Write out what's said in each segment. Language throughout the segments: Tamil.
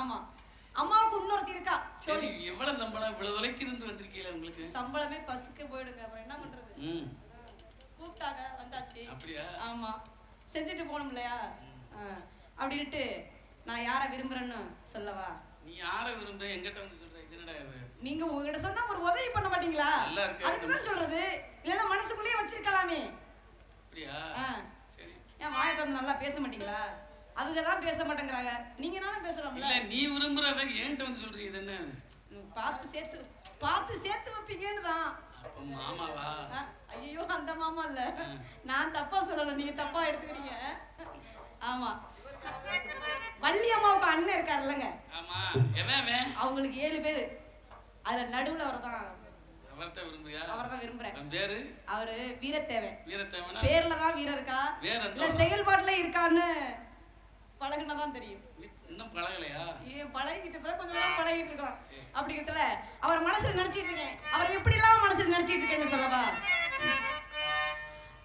ஆமா. அம்மாவுக்கு இன்னொருத்தி இருக்கா? சரி எவ்வளவு சம்பளம் இவ்வளவு தொலைக்கு இருந்து வந்திருக்கீங்களா உங்களுக்கு? சம்பளமே பஸ்ஸுக்கு போயிடுங்க அப்புறம் என்ன பண்றது? கூப்பிட்டாங்க வந்தாச்சு. அப்படியா? ஆமா. செஞ்சுட்டு போகணும் இல்லையா? அப்படின்ட்டு நான் யாரை விரும்புறேன்னு சொல்லவா? நீ யாரை விரும்புற? எங்கிட்ட வந்து சொல்ற. இது என்னடா நீங்க உங்ககிட்ட சொன்னா ஒரு உதவி பண்ண மாட்டீங்களா. அதுக்கு தான் சொல்றது. இல்லைன்னா மனசுக்குள்ளேயே வச்சிருக்கலாமே. அப்படியா. சரி. ஏன் வாயை திறந்து நல்லா பேச மாட்டீங்களா? அவங்க தான் பேச மாட்டேங்கிறாங்க. நீங்க தானே பேசலாம்ல? இல்ல நீ விரும்புறத ஏன்ட்ட வந்து சொல்றீங்க? இது என்ன? பார்த்து சேர்த்து பார்த்து சேர்த்து வைப்பீங்கன்னு தான் மாமாவா? ஐயோ அந்த மாமா இல்ல. நான் தப்பா சொல்லல. நீங்க தப்பா எடுத்துக்கிறீங்க. ஆமா. வள்ளி அம்மாவுக்கு அண்ணன் இருக்காரு இல்லைங்க. ஆமா. எவன் அவங்களுக்கு ஏழு பேரு. அதுல நடுவுல அவர் தான் அவர்த்த விரும்புறியா? அவரை தான் விரும்புறேன் பேரு? அவரு வீரத்தேவன். வீரத்தேவனா? பேர்ல தான் வீரம் இருக்கா இல்ல செயல்பாட்டுல இருக்கான்னு பழகுனதான் தெரியும். இன்னும் பழகலையா? இது பழகிட்டு இப்ப கொஞ்சம் கொஞ்சம் பழகிட்டு இருக்கலாம். அப்படிங்கிட்டல அவர் மனசுல நினைச்சிட்டு இருக்கேன். அவர் எப்படி எல்லாம் மனசுல நினைச்சிட்டு இருக்கேன்னு சொல்லவா?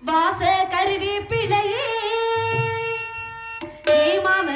வாச கருவி பிழையே. ஏ மாம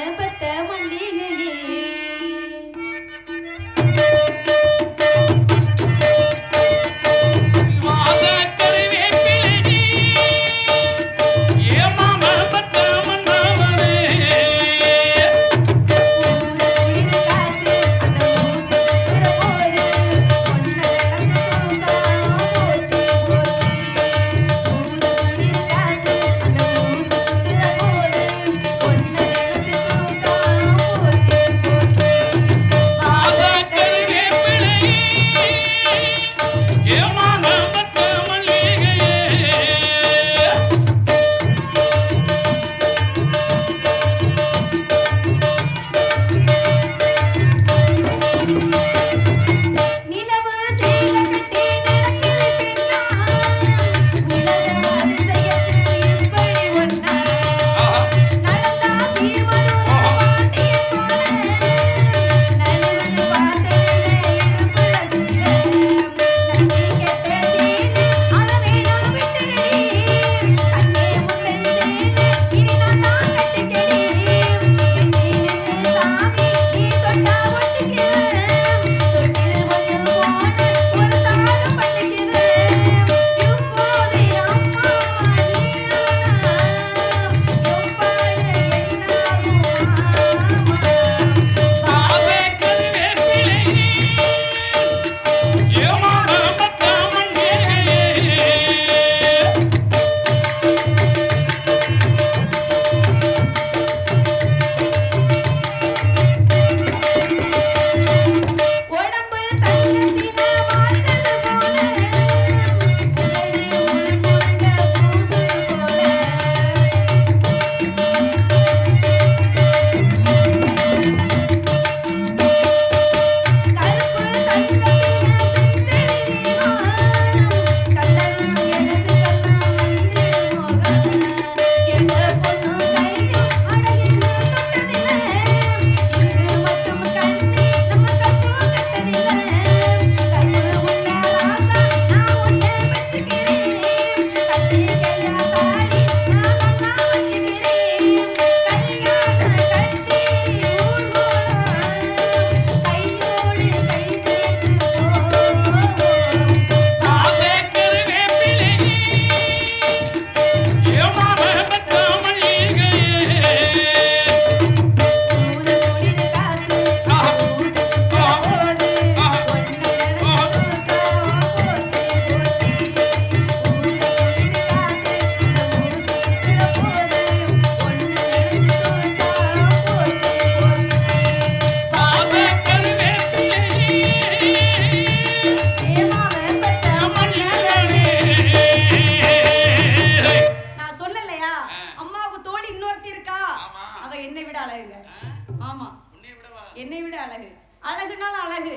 என்னை விட அழகு. அழகுனாலும் அழகு.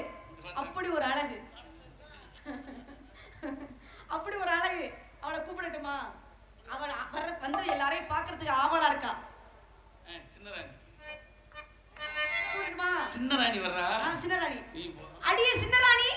அப்படி ஒரு அழகு. அப்படி ஒரு அழகு. அவளை கூப்பிடட்டுமா? அவள் வர வந்து எல்லாரையும் பார்க்கிறதுக்கு ஆவலா இருக்கா? கூப்பிடட்டுமா? சின்னராணி வர்றா? நீ போ அடியே சின்னராணி